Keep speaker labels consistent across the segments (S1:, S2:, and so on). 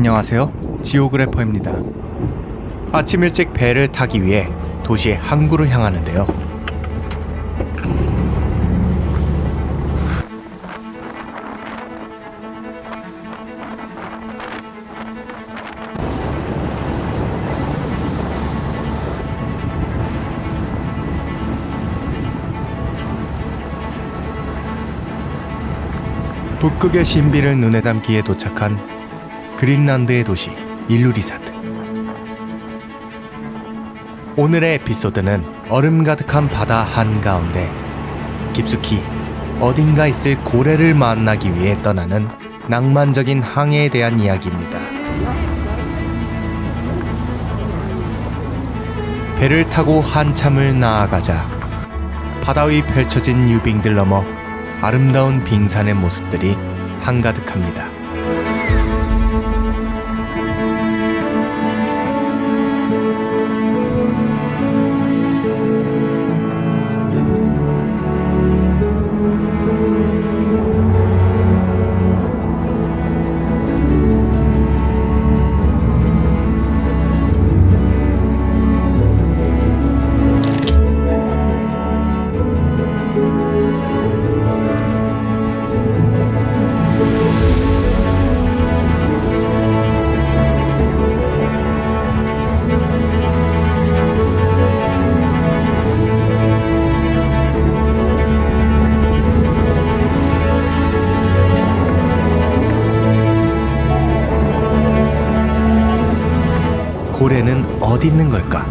S1: 안녕하세요. 지오그래퍼입니다. 아침 일찍 배를 타기 위해 도시 항구로 향하는데요. 북극의 신비를 눈에 담기에 도착한 그린란드의 도시 일루리사드. 오늘의 에피소드는 얼음 가득한 바다 한가운데 깊숙이 어딘가 있을 고래를 만나기 위해 떠나는 낭만적인 항해에 대한 이야기입니다. 배를 타고 한참을 나아가자 바다 위 펼쳐진 유빙들 넘어 아름다운 빙산의 모습들이 한가득합니다. 고래는 어디 있는 걸까?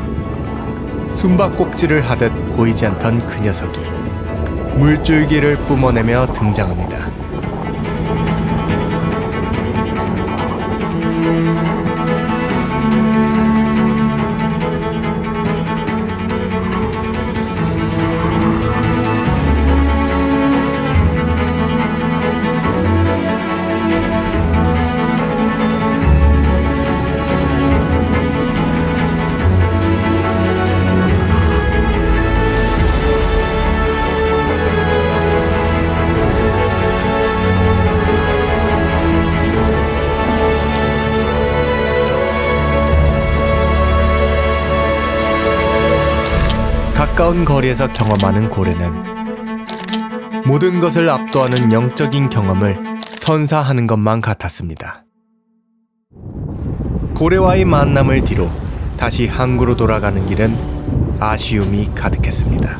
S1: 숨바꼭질을 하듯 보이지 않던 그 녀석이 물줄기를 뿜어내며 등장합니다. 가까운 거리에서 경험하는 고래는 모든 것을 압도하는 영적인 경험을 선사하는 것만 같았습니다. 고래와의 만남을 뒤로 다시 항구로 돌아가는 길은 아쉬움이 가득했습니다.